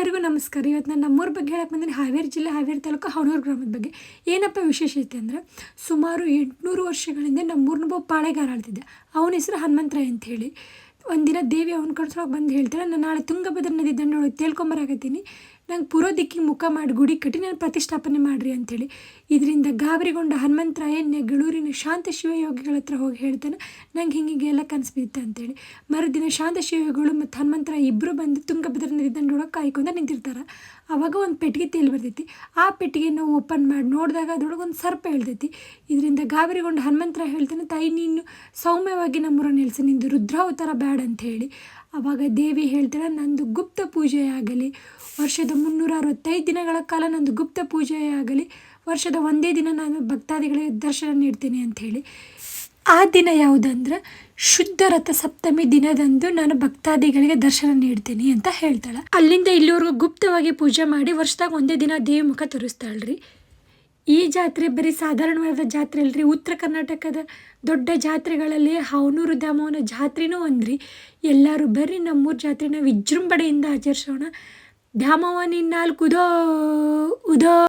ಎಲ್ಲರಿಗೂ ನಮಸ್ಕಾರ. ಇವತ್ತು ನಾನು ನಮ್ಮೂರ ಬಗ್ಗೆ ಹೇಳಕ್ಕೆ ಬಂದಿನಿ ಹಾವೇರಿ ಜಿಲ್ಲೆ ಹಾವೇರಿ ತಾಲೂಕು ಹಣೂರು ಗ್ರಾಮದ ಬಗ್ಗೆ. ಏನಪ್ಪ ವಿಶೇಷತೆ ಅಂದರೆ ಸುಮಾರು ಎಂಟುನೂರು ವರ್ಷಗಳಿಂದ ನಮ್ಮೂರಿನ ಒಬ್ಬ ಪಾಳೆಗಾರ ಆಳ್ತಿದ್ದೆ. ಅವನ ಹೆಸರು ಹನುಮಂತರಾಯ ಅಂತ ಹೇಳಿ. ಒಂದಿನ ದೇವಿ ಅವನ ಕಳ್ಸೋಕೆ ಬಂದು ಹೇಳ್ತಾಳೆ, ನಾನು ನಾಳೆ ತುಂಗಭದ್ರ ನದಿ ದಂಡೊಳಗೆ ತೇಲ್ಕೊಂಬರಾಕತ್ತೀನಿ ನಂಗೆ ಪೂರ್ವ ದಿಕ್ಕಿಗೆ ಮುಖ ಮಾಡಿ ಗುಡಿ ಕಟ್ಟಿ ನಾನು ಪ್ರತಿಷ್ಠಾಪನೆ ಮಾಡಿರಿ ಅಂಥೇಳಿ ಇದರಿಂದ ಗಾಬರಿಗೊಂಡ ಹನುಮಂತರಾಯ ನೆಗಳೂರಿನ ಶಾಂತ ಶಿವಯೋಗಿಗಳ ಹತ್ರ ಹೋಗಿ ಹೇಳ್ತಾನೆ, ನಂಗೆ ಹಿಂಗೆ ಎಲ್ಲ ಕನಸು ಬಿದ್ದಿತ್ತು ಅಂತೇಳಿ. ಮರುದಿನ ಶಾಂತ ಶಿವಯೋಗಿಗಳು ಮತ್ತು ಹನುಮಂತರಾಯ ಇಬ್ಬರು ಬಂದು ತುಂಗಭದ್ರ ನದಿ ದಂಡೊಳಗೆ ಕಾಯ್ಕೊಂಡು ನಿಂತಿರ್ತಾರೆ. ಆವಾಗ ಒಂದು ಪೆಟ್ಟಿಗೆ ತೇಲಿ ಬರ್ತೈತಿ. ಆ ಪೆಟ್ಟಿಗೆ ನಾವು ಓಪನ್ ಮಾಡಿ ನೋಡಿದಾಗ ಅದ್ರೊಳಗೆ ಒಂದು ಸರ್ಪ ಹೇಳ್ತೈತಿ. ಇದರಿಂದ ಗಾಬರಿಗೊಂಡ ಹನುಮಂತರಾಯ ಹೇಳ್ತಾನೆ, ತಾಯಿ, ನೀನು ಸೌಮ್ಯವಾಗಿ ನಮ್ಮೂರ ನಿಲ್ಲಿಸಿ ನಿಂದು ರುದ್ರಾವತಾರ ಬ್ಯಾಡ ಅಂತ ಹೇಳಿ ಆವಾಗ ದೇವಿ ಹೇಳ್ತಾಳೆ, ನಂದು ಗುಪ್ತ ಪೂಜೆಯಾಗಲಿ ವರ್ಷದ ಮುನ್ನೂರ ಅರವತ್ತೈದು ದಿನಗಳ ಕಾಲ ನಂದು ಗುಪ್ತ ಪೂಜೆಯಾಗಲಿ ವರ್ಷದ ಒಂದೇ ದಿನ ನಾನು ಭಕ್ತಾದಿಗಳಿಗೆ ದರ್ಶನ ನೀಡ್ತೀನಿ ಅಂಥೇಳಿ ಆ ದಿನ ಯಾವುದಂದ್ರೆ ಶುದ್ಧ ರಥ ಸಪ್ತಮಿ ದಿನದಂದು ನಾನು ಭಕ್ತಾದಿಗಳಿಗೆ ದರ್ಶನ ನೀಡ್ತೀನಿ ಅಂತ ಹೇಳ್ತಾಳೆ. ಅಲ್ಲಿಂದ ಇಲ್ಲಿವರೆಗೂ ಗುಪ್ತವಾಗಿ ಪೂಜೆ ಮಾಡಿ ವರ್ಷದಾಗ ಒಂದೇ ದಿನ ದೇವಿ ಮುಖ ತೋರಿಸ್ತಾಳ್ರಿ. ಈ ಜಾತ್ರೆ ಬರೀ ಸಾಧಾರಣವಾದ ಜಾತ್ರೆ ಅಲ್ರಿ. ಉತ್ತರ ಕರ್ನಾಟಕದ ದೊಡ್ಡ ಜಾತ್ರೆಗಳಲ್ಲಿ ಹಾವನೂರು ದ್ಯಾಮವ್ವನ ಜಾತ್ರೆನೂ ಒಂದ್ರಿ. ಎಲ್ಲರೂ ಬರ್ರಿ ನಮ್ಮೂರು ಜಾತ್ರೆನ ವಿಜೃಂಭಣೆಯಿಂದ ಆಚರಿಸೋಣ. ದ್ಯಾಮವ್ವ ನಿನ್ನಾಲ್ಕು ಉದೋ ಉದೋ.